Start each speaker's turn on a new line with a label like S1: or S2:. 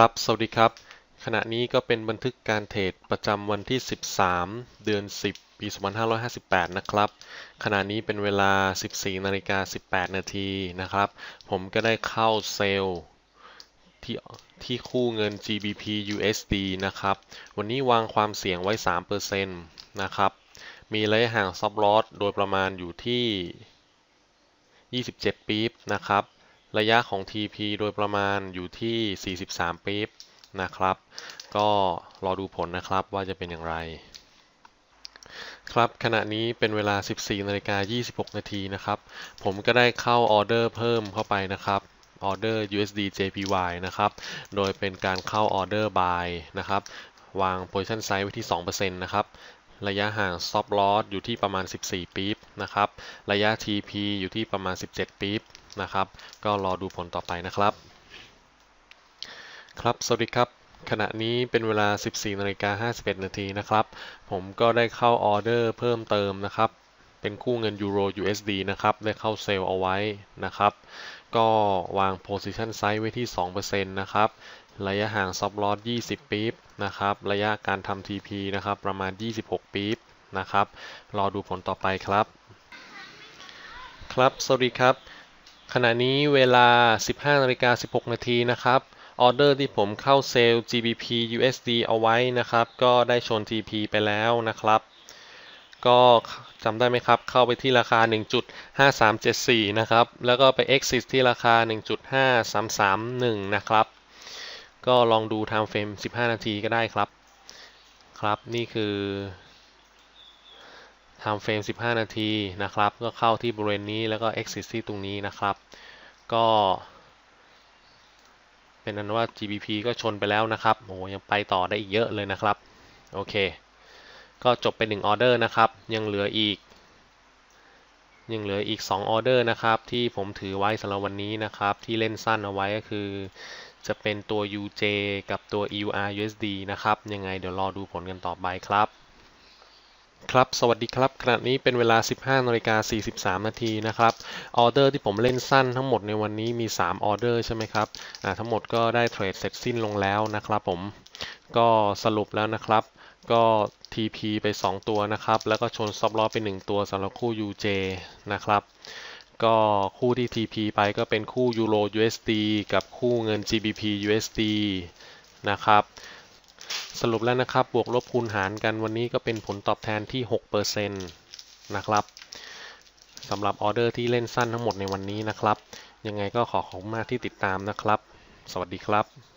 S1: ครับ สวัสดีครับ ขณะนี้ก็เป็นบันทึกการเทรดประจำวันที่ 13 เดือน 10 ปี 2558 นะครับ ขณะนี้เป็นเวลา 14นาฬิกา18 นาทีนะครับ ผมก็ได้เข้าเซลล์ที่ที่คู่เงิน GBP USD นะครับ วันนี้วางความเสี่ยงไว้ 3%นะครับ มีระยะห่างซับลอสโดยประมาณอยู่ที่ 27 ปี๊บนะครับ ระยะของ TP โดยประมาณอยู่ที่ 43ปี๊บนะครับ ก็รอดูผลนะครับว่าจะเป็นอย่างไร ครับขณะนี้เป็นเวลา 14นาฬิกา26 นาทีนะครับ ผมก็ได้เข้าออเดอร์เพิ่มเข้าไปนะครับออเดอร์ USD JPY นะครับ โดยเป็นการเข้าออเดอร์ buy นะครับ วาง position size ไว้ที่ 2%นะครับ ระยะห่าง stop loss อยู่ที่ประมาณ 14 ปี๊บนะครับ ระยะ TP อยู่ที่ประมาณ 17 ปี๊บนะครับ ก็รอดูผลต่อไปนะครับ ครับ สวัสดีครับ ขณะนี้เป็นเวลา 14นาฬิกา51 นาทีนะครับ ผมก็ได้เข้าออเดอร์เพิ่มเติมนะครับ เป็นคู่เงินยูโร USD นะครับ ได้เข้าเซลล์เอาไว้นะครับ ก็วาง position size ไว้ที่ 2%นะครับ ระยะห่าง stop loss 20 ปี๊บ นะครับ ระยะการทำ TP นะครับ ประมาณ 26 ปี๊บนะครับ รอดูผลต่อไปครับ ครับ สวัสดีครับ ขณะนี้เวลา 15นาฬิกา16 นาทีนะครับ ออเดอร์ที่ผมเข้าเซลล์ GBP USD เอาไว้นะครับ ก็ได้ชน TP ไปแล้วนะครับ ก็จำได้ไหมครับ เข้าไปที่ราคา 1.5374 นะครับ แล้วก็ไป exit ที่ราคา 1.5331 นะครับ ก็ลองดู time frame 15 นาทีก็ได้ครับ ครับนี่คือ time frame 15 นาทีนะครับ ก็เข้าที่บริเวณนี้แล้วก็ exit ที่ตรงนี้นะครับ ก็ เป็นนั้นว่า GBP ก็ชนไปแล้วนะครับโอ้ยังไปต่อได้อีกเยอะเลยนะครับ โอเค ก็จบไป1ออเดอร์นะครับ ยังเหลืออีก ยังเหลืออีก2ออเดอร์นะครับ ที่ผมถือไว้สำหรับวันนี้นะครับ ที่เล่นสั้นเอาไว้ก็คือ จะเป็นตัว UJ กับตัว EUR USD นะครับ ยังไงเดี๋ยวรอดูผลกันต่อไปครับครับ สวัสดีครับ ขณะนี้เป็นเวลา 15นาฬิกา43 นาทีนะครับ ออเดอร์ที่ผมเล่นสั้นทั้งหมดในวันนี้มี 3 ออเดอร์ใช่ไหมครับ อ่า ทั้งหมดก็ได้เทรดเสร็จสิ้นลงแล้วนะครับผม ก็สรุปแล้วนะครับ ก็ TP ไป 2 ตัวนะครับ แล้วก็ชนซับล้อไป 1 ตัวสำหรับคู่ UJ นะครับ ก็คู่ที่ TP ไปก็เป็นคู่ยูโร USD กับคู่เงิน GBP USD นะครับ สรุปแล้วนะครับ บวกลบคูณหารกันวันนี้ก็เป็นผลตอบแทนที่ 6%นะครับสำหรับออเดอร์ที่เล่นสั้นทั้งหมดในวันนี้นะครับ ยังไงก็ขอขอบคุณมากที่ติดตามนะครับ สวัสดีครับ